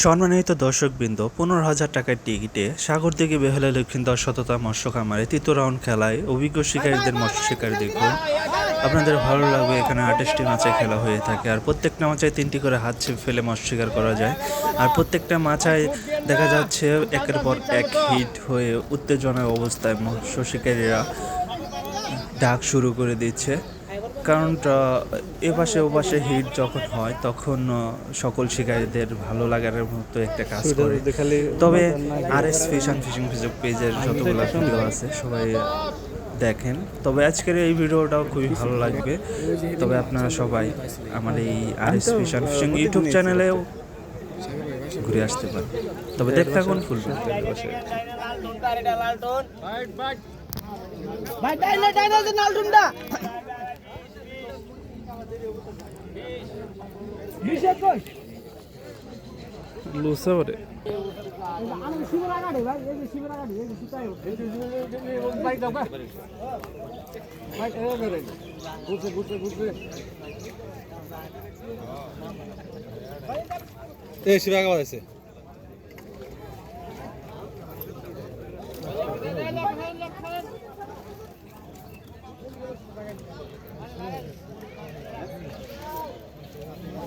সম্মানিত দর্শকবৃন্দ, পনেরো হাজার টাকার টিকিটে সাগর দিকে বেহালা লক্ষ্মীন্দর শততা মৎস্য খামারে তৃতীয় রাউন্ড খেলায় অভিজ্ঞ শিকারীদের মৎস্য শিকার দেখুন আপনাদের ভালো লাগবে, এখানে আঠাশটি মাচায় খেলা হয়ে থাকে আর প্রত্যেকটা মাচায় তিনটি করে হাত ছিপ ফেলে মৎস্য শিকার করা যায়। আর প্রত্যেকটা মাচায় দেখা যাচ্ছে একের পর এক হিট হয়ে উত্তেজনার অবস্থায় মৎস্য শিকারীরা ডাক শুরু করে দিচ্ছে। কারণটা এপাশে ওপাশে হিট যখন হয় তখন সকল শিকারীদের ভালো লাগার মতো একটা কাজ করে তবে R S fish and fishing Facebook পেজের যতগুলো ভিডিও আছে সবাই দেখেন তবে আজকের এই ভিডিওটাও খুবই ভালো লাগবে তবে আপনারা সবাই আমার এই R S fish and fishing YouTube চ্যানেলেও ঘুরে আসতে পারেন তবে দেখতে থাকুন ফুল ভাই ডাইনা ডাইনা যে নালটুনটা গাড়ি ভাই এই যে শিবরা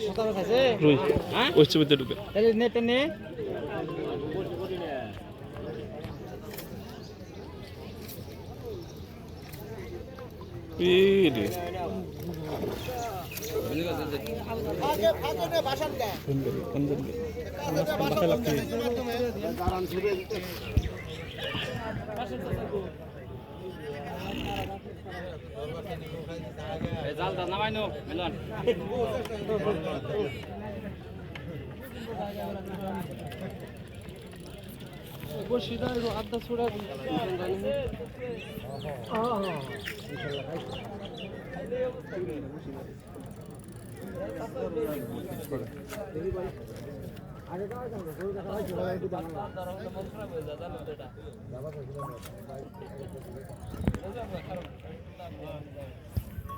সুতাই বাইক দাও ভাই বাইক এ কাবাদ আছে মিলন। তো শিবকা সতারো খাইছে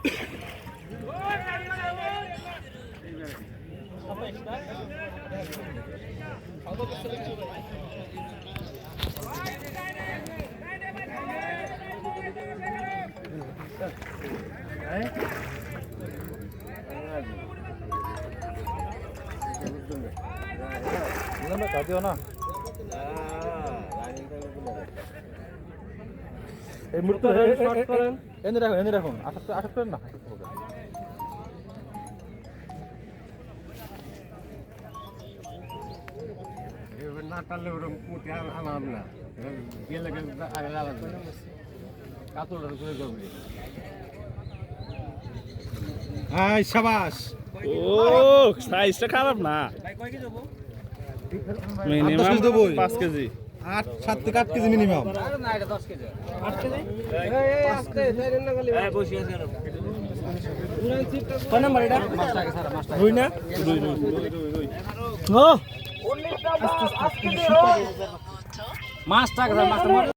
রুই হ্যাঁ ওই ছবিতে ঢুকে তাহলে নেটে নে এই মুহূর্তে শর্ট করেন এনে রাখুন এনে রাখুন। আঠাশ আঠাশ করেন না না ওরকম পুঁতি আনাম না। গেলে গেলে আগে লাগাবে কাতলটা করে করবে হাই সাবাস। ও সাইজটা খারাপ না। মিনিমাম। পাঁচ কেজি। আট, সাত থেকে আট কেজি মিনিমাম না এটা 10 কেজি? 8 কেজি এই এই আস্তে সাইরেন না? গলি এই বসি আছে কোন নাম্বার এটা মাস্টার স্যার মাস্টার রুই না রুই